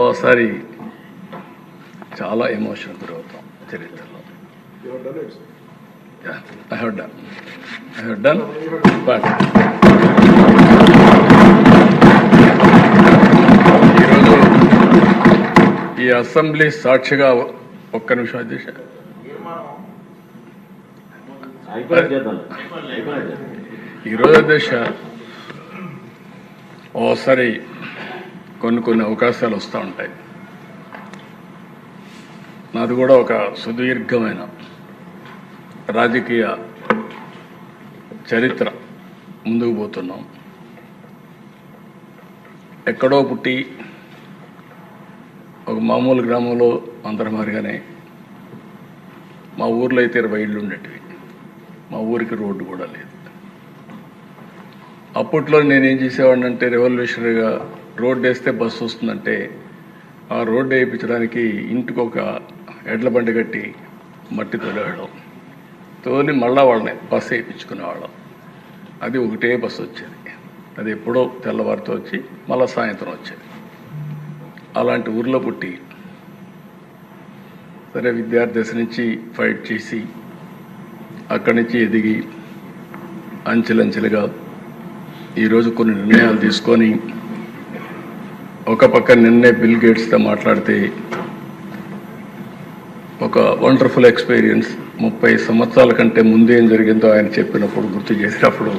ఓసారి చాలా ఎమోషన్ గురవుతాం చరిత్రలో. I have done I have done but ఈరోజు ఈ అసెంబ్లీ సాక్షిగా ఒక్క నిమిషం అధ్యక్ష ఈరోజు అధ్యక్ష ఓసారి కొన్ని కొన్ని అవకాశాలు వస్తూ ఉంటాయి. నాది కూడా ఒక సుదీర్ఘమైన రాజకీయ చరిత్ర ముందుకు పోతున్నాం. ఎక్కడో పుట్టి ఒక మామూలు గ్రామంలో అందరం మారిగానే మా ఊర్లో అయితే ఇరవై ఇళ్ళు ఉండేటివి. మా ఊరికి రోడ్డు కూడా లేదు. అప్పట్లో నేనేం చేసేవాడిని అంటే రెవల్యూషనరీగా రోడ్డు వేస్తే బస్సు వస్తుందంటే ఆ రోడ్డు వేయించడానికి ఇంటికి ఒక ఎడ్ల బండి కట్టి మట్టి తోలేవాళ్ళం. తోలి మళ్ళా వాళ్ళని బస్సు వేయించుకునేవాళ్ళం. అది ఒకటే బస్సు వచ్చేది. అది ఎప్పుడో తెల్లవారితో వచ్చి మళ్ళా సాయంత్రం వచ్చేది. అలాంటి ఊర్లో పుట్టి సరే విద్యార్థి దశ నుంచి ఫైట్ చేసి అక్కడి నుంచి ఎదిగి అంచెలంచెలుగా ఈరోజు కొన్ని నిర్ణయాలు తీసుకొని ఒక పక్క నిన్నే బిల్ గేట్స్తో మాట్లాడితే ఒక వండర్ఫుల్ ఎక్స్పీరియన్స్ ముప్పై సంవత్సరాల కంటే ముందే ఏం జరిగిందో ఆయన చెప్పినప్పుడు గుర్తు చేసినప్పుడు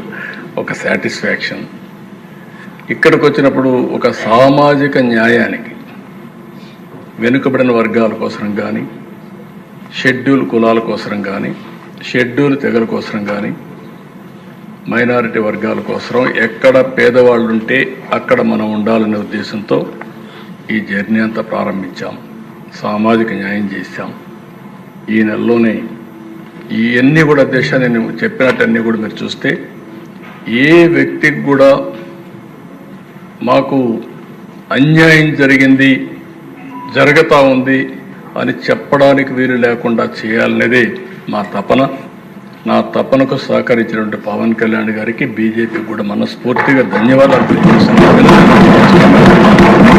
ఒక సాటిస్ఫాక్షన్. ఇక్కడికి వచ్చినప్పుడు ఒక సామాజిక న్యాయానికి వెనుకబడిన వర్గాల కోసం కానీ షెడ్యూల్ కులాల కోసం కానీ షెడ్యూల్ తెగల కోసం కానీ మైనారిటీ వర్గాల కోసం ఎక్కడ పేదవాళ్ళు ఉంటే అక్కడ మనం ఉండాలనే ఉద్దేశంతో ఈ జర్నీ అంతా ప్రారంభించాం. సామాజిక న్యాయం చేశాం. ఈ నెలలోనే ఇవన్నీ కూడా దేశాన్ని నేను చెప్పినట్టన్నీ కూడా మీరు చూస్తే ఏ వ్యక్తికి కూడా మాకు అన్యాయం జరిగింది జరుగుతూ ఉంది అని చెప్పడానికి వీలు లేకుండా చేయాలనేదే మా తపన. నా తపనకు సహకరించినటువంటి పవన్ కళ్యాణ్ గారికి బీజేపీ కూడా మనస్ఫూర్తిగా ధన్యవాదాలు తెలియజేస్తున్నాను.